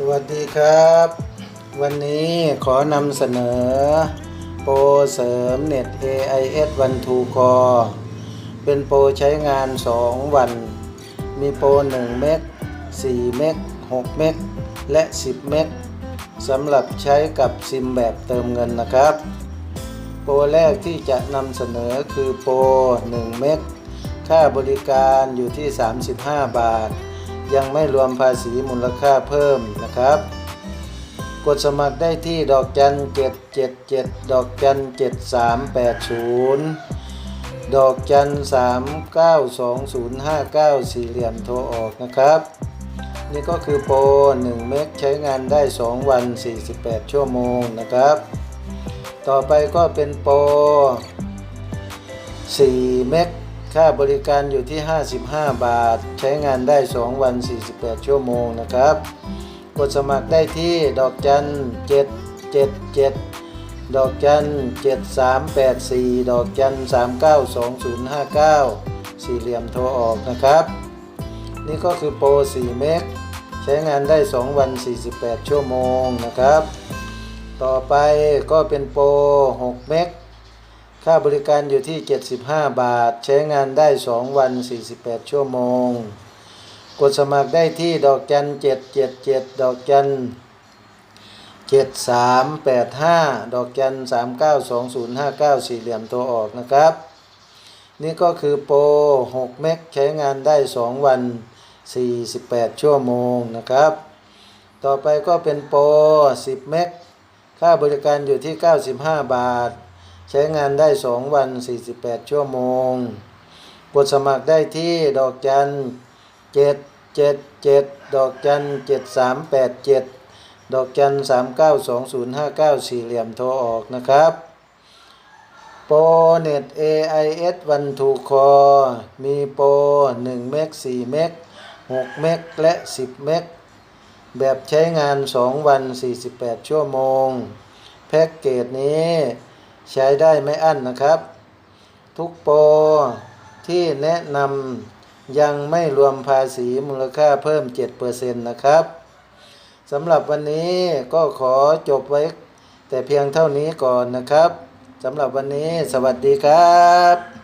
สวัสดีครับ วันนี้ขอนำเสนอ โปรเสริมเน็ต AIS วันทูคอเป็นโปรใช้งาน 2 วัน มีโปร 1 เมก4 เมก6 เมกและ 10 เมกสำหรับใช้กับซิมแบบเติมเงินนะครับ โปรแรกที่จะนำเสนอคือโปร 1 เมกค่าบริการอยู่ที่ 35 บาท ยังไม่รวมภาษีมูลค่าเพิ่มนะครับ กดสมัครได้ที่ดอกจัน777ดอกจัน7380ดอกจัน392059สี่เหลี่ยมโทรออกนะครับ นี่ก็คือโปร1เมกใช้งานได้ 2 วัน 48 ชั่วโมงนะครับ ต่อไปก็เป็นโปร4เมก ค่าบริการอยู่ที่ 55 บาท ใช้งานได้ 2 วัน 48 ชั่วโมงนะครับ กดสมัครได้ที่ดอกจัน777 ดอกจัน7384 ดอกจัน392059 สี่เหลี่ยมโทรออกนะครับ นี่ก็คือโปร 4 เมกใช้งานได้ 2 วัน 48 ชั่วโมงนะครับ ต่อไปก็เป็นโปร 6 เมก ค่าบริการอยู่ที่ 75 บาท ใช้งานได้ 2 วัน 48 ชั่วโมง กดสมัครได้ที่ดอกจัน 777 ดอกจัน 7385 ดอกจัน 392059 สี่เหลี่ยมตัวออกนะครับ นี่ก็คือโปร 6 เมกใช้งานได้ 2 วัน 48 ชั่วโมงนะครับ ต่อไปก็เป็นโปร 10 เมกค่าบริการอยู่ที่ 95 บาท ใช้งานได้ 2 วัน 48 ชั่วโมง กดสมัครได้ที่ดอกจัน777ดอกจัน7387ดอกจัน392059สี่เหลี่ยมโทรออกนะครับโปรเน็ต AIS วันทูคอมีโปร1เมก4เมก6เมกและ 10 เมกแบบใช้งาน 2 วัน 48 ชั่วโมง แพ็กเกจนี้ ใช้ได้ไม่อั้นนะครับ ทุกโปรที่แนะนำยังไม่รวมภาษีมูลค่าเพิ่ม 7%นะครับสำหรับวันนี้ก็ขอจบไว้ แต่เพียงเท่านี้ก่อนนะครับสำหรับวันนี้สวัสดีครับ